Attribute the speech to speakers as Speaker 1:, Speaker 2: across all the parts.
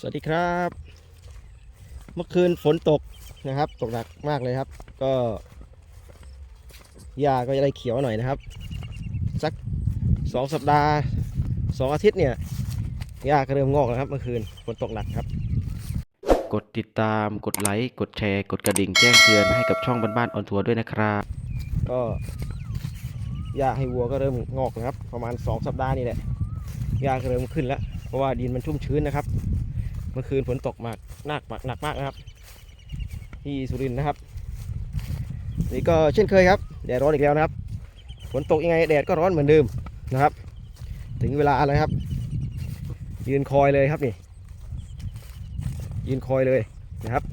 Speaker 1: สวัสดีครับ เมื่อคืนฝนตกนะครับ ตกหนักมากเลยครับ ก็หญ้าก็จะได้เขียวหน่อยนะครับ สักสองสัปดาห์สองอาทิตย์เนี่ยหญ้าก็เริ่มงอกแล้วครับ เมื่อคืนฝนตกหนักครับ
Speaker 2: กดติดตามกดไลค์กดแชร์ กดกระดิ่งแจ้งเตือนให้กับช่องบ้านๆออนทัวร์ด้วยนะครับ
Speaker 1: ก็หญ้าให้วัวก็เริ่มงอกนะครับ ประมาณสองสัปดาห์นี่แหละหญ้าก็เริ่มขึ้นแล้วเพราะว่าดินมันชุ่มชื้นนะครับเมื่อคืนฝนตกมากหนักมากหนักมากนะครับ ที่สุรินทร์นะครับ นี่ก็เช่นเคยครับแดดร้อนอีกแล้วนะครับฝนตกยังไงแดดก็ร้อนเหมือนเดิมนะครับ ถึงเวลาแล้วครับ ยืนคอยเลยครับนี่ ยืนคอยเลยนะครับ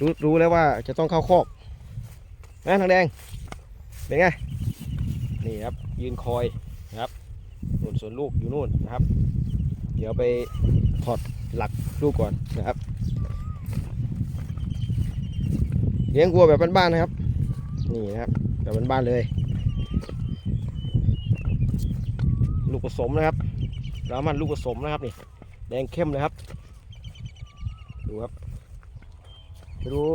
Speaker 1: รู้รู้แล้วว่าจะต้องเข้าคอกนะทางแดงเป็นไงนี่ครับยืนคอยนะครับส่วนส่วนลูกอยู่นู่นนะครับ เดี๋ยวไปถอดหลักลูกก่อนนะครับเลี้ยงวัวแบบบ้านๆนะครับ นี่นะครับแบบบ้านๆเลย ลูกผสมนะครับรามันลูกผสมนะครับนี่แดงเข้มเลยครับ ดูครับไม่รู้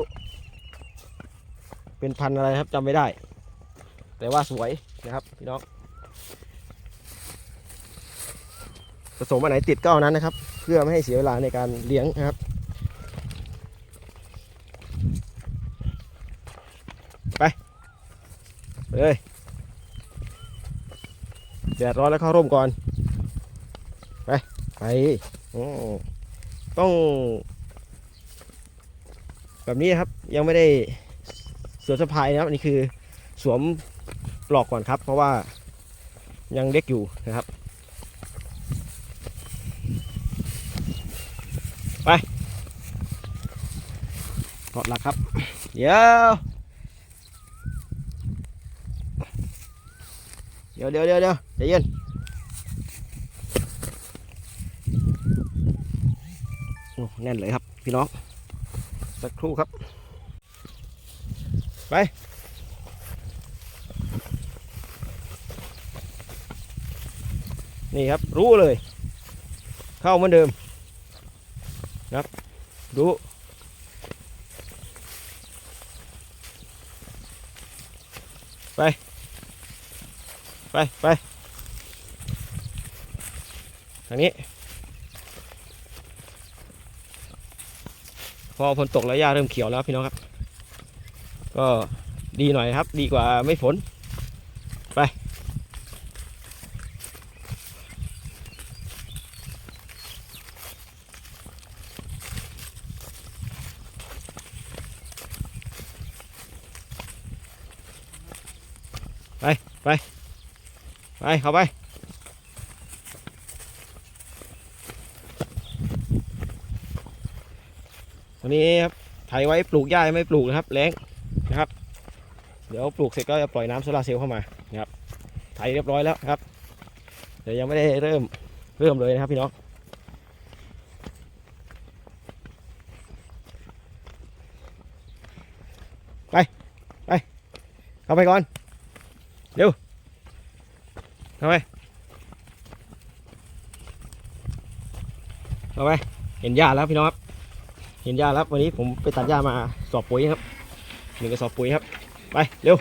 Speaker 1: เป็นพันธุ์อะไรครับจำไม่ได้ แต่ว่าสวยนะครับพี่น้อง ผสมอันไหนติดก็เอานั้นนะครับ เพื่อไม่ให้เสียเวลาในการเลี้ยงนะครับไปไปเลยแดดร้อนแล้วเข้าร่มก่อน ไปไปอืมต้องแบบนี้ครับยังไม่ได้สวมสะพายนะครับอันนี้คือสวมปลอกก่อนครับ เพราะว่ายังเล็กอยู่นะครับ ไปกดหลักครับ เดี๋ยว เดี๋ยวเดี๋ยวเดี๋ยวเดี๋ยวใจเย็นโอ้แน่นเลยครับ พี่น้อง สักครู่ครับ ไปนี่ครับรู้เลย เข้าเหมือนเดิม ครับรู้ไปไปไปทางนี้ พอฝนตกแล้วหญ้าเริ่มเขียวแล้วพี่น้องครับ ก็ดีหน่อยครับ ดีกว่าไม่ฝนไป ไป ไป ไป เข้าไป วันนี้ครับไถไว้ปลูกหญ้ายไม่ปลูกนะครับแรงนะครับ เดี๋ยวปลูกเสร็จก็จะปล่อยน้ำโซลาร์เซลล์เข้ามานะครับไถเรียบร้อยแล้วครับ เดี๋ยวยังไม่ได้เริ่มเริ่มเลยนะครับพี่น้องไป ไป เข้าไปก่อน เร็วเข้าไปเข้าไปเห็นหญ้าแล้วพี่น้องครับ เห็นหญ้าแล้ววันนี้ผมไปตัดหญ้ามาสอบปุ๋ยครับหนึ่งกระสอบปุ๋ยครับ ไปเร็ว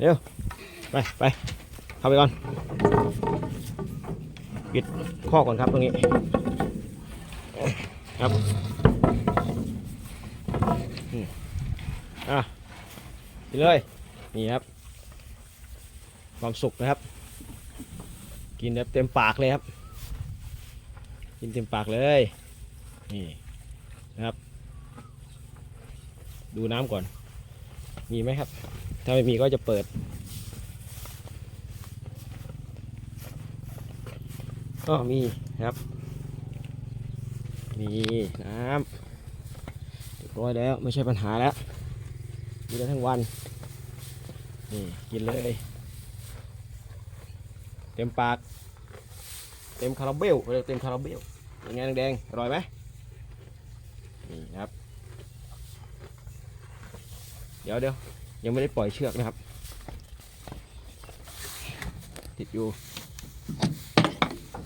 Speaker 1: เร็วไปไปเข้าไปก่อนปิดข้อก่อนครับตรงนี้ครับอะไปเลยนี่ครับ ความสุขนะครับ กินแบบเต็มปากเลยครับ กินเต็มปากเลยนี่นะครับ ดูน้ำก่อน มีไหมครับ ถ้าไม่มีก็จะเปิดก็มีครับ มีน้ำเรียบร้อยแล้วไม่ใช่ปัญหาแล้วกินได้ทั้งวัน นี่ กินเลย เต็มปาก เต็มคาราเบลเรียกเต็มคาราเบลยังไงแดงๆอร่อยไหมนี่ครับ เดี๋ยวเดี๋ยวยังไม่ได้ปล่อยเชือกนะครับ ติดอยู่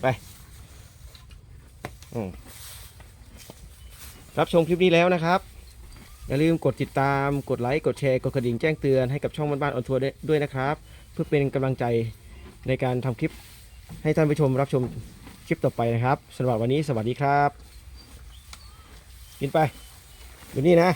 Speaker 1: ไปรับชมคลิปนี้แล้วนะครับ อย่าลืมกดติดตาม กดไลค์ กดแชร์ กดกระดิ่งแจ้งเตือนให้กับช่องบ้านบ้านออนทัวร์ด้วยนะครับ เพื่อเป็นกำลังใจ ในการทำคลิปให้ท่านผู้ชมรับชมคลิปต่อไปนะครับสำหรับวันนี้สวัสดีครับ กินไปอยู่นี่นะ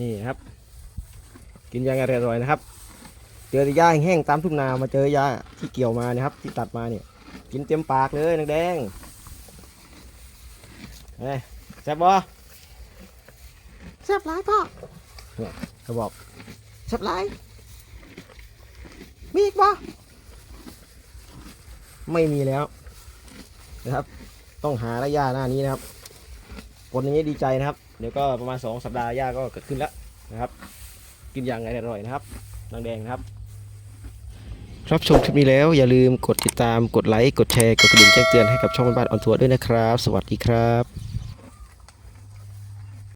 Speaker 1: นี่ครับ กินยางอร่อยๆนะครับ จอแต่หญ้าแห้งๆตามทุ่งนามาเจอหญ้าที่เกี่ยวมานะครับ ที่ตัดมาเนี่ย กินเต็มปากเลยนางแดงเฮ้ยแซ่บบ่แซ่บหลายพ่อเนี่ยเขาบอกแซ่บหลายมีอีกบ่ไม่มีแล้ว นะครับ ต้องหาระยะหน้านี้นะครับผลอย่างนี้ดีใจนะครับ เดี๋ยวก็ประมาณ 2 สัปดาห์หญ้าก็เกิดขึ้นแล้วนะครับ กินอย่างอร่อยๆนะครับนางแดงนะครับ รับชมคลิปนี้แล้วอย่าลืมกดติดตามกดไลค์กดแชร์กดกระดิ่งแจ้งเตือนให้กับช่องบ้านออนทัวร์ด้วยนะครับ สวัสดีครับ